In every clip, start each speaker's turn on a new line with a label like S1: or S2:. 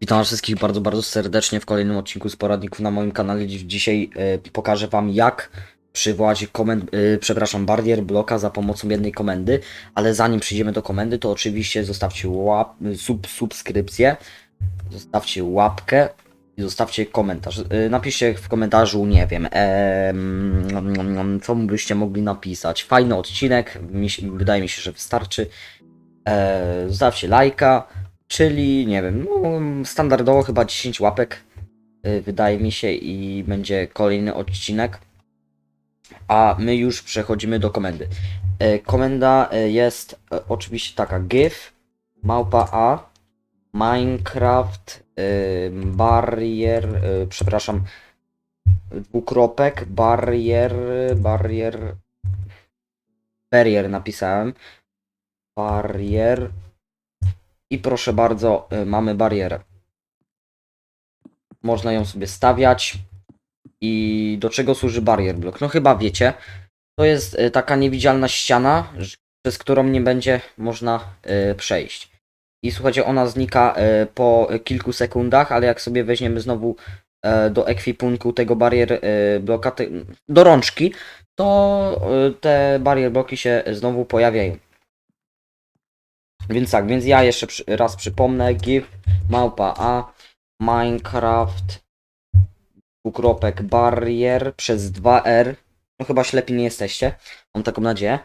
S1: Witam wszystkich bardzo, bardzo serdecznie w kolejnym odcinku z poradników na moim kanale. Dzisiaj e, pokażę wam jak przywołać komend, e, przepraszam, barier bloka za pomocą jednej komendy, ale zanim przejdziemy do komendy, to oczywiście zostawcie łap, sub, subskrypcję, zostawcie łapkę i zostawcie komentarz. E, napiszcie w komentarzu, nie wiem, em, co byście mogli napisać. Fajny odcinek, mi, wydaje mi się, że wystarczy. E, zostawcie lajka. Czyli, nie wiem, no, standardowo chyba 10 łapek, y, wydaje mi się, i będzie kolejny odcinek. A my już przechodzimy do komendy. E, Komenda e, jest oczywiście taka gif, małpa a, Minecraft, y, barrier, y, przepraszam, dwukropek, barrier, barrier, barrier napisałem, barrier, i proszę bardzo, y, mamy barierę. Można ją sobie stawiać. I do czego służy barier block? No chyba wiecie. To jest y, taka niewidzialna ściana, przez którą nie będzie można y, przejść. I słuchajcie, ona znika po kilku sekundach, ale jak sobie weźmiemy znowu y, do ekwipunku tego barier bloka, do rączki, to te barier bloki się znowu pojawiają. Więc tak, więc ja jeszcze raz przypomnę, gif małpa a Minecraft dwukropek barrier przez 2R. No chyba ślepi nie jesteście, mam taką nadzieję.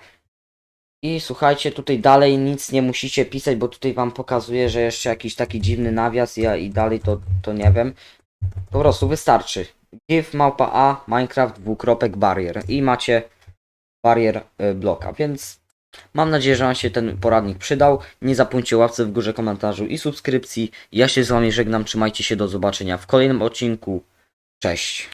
S1: I słuchajcie, tutaj dalej nic nie musicie pisać, bo tutaj wam pokazuje, że jeszcze jakiś taki dziwny nawias ja i dalej to, to nie wiem. Po prostu wystarczy. Gif małpa a Minecraft dwukropek barrier i macie barier y, bloka, więc Mam nadzieję, że Wam się ten poradnik przydał. Nie zapomnijcie łapce w górze komentarzu i subskrypcji. Ja się z Wami żegnam. Trzymajcie się. Do zobaczenia w kolejnym odcinku. Cześć.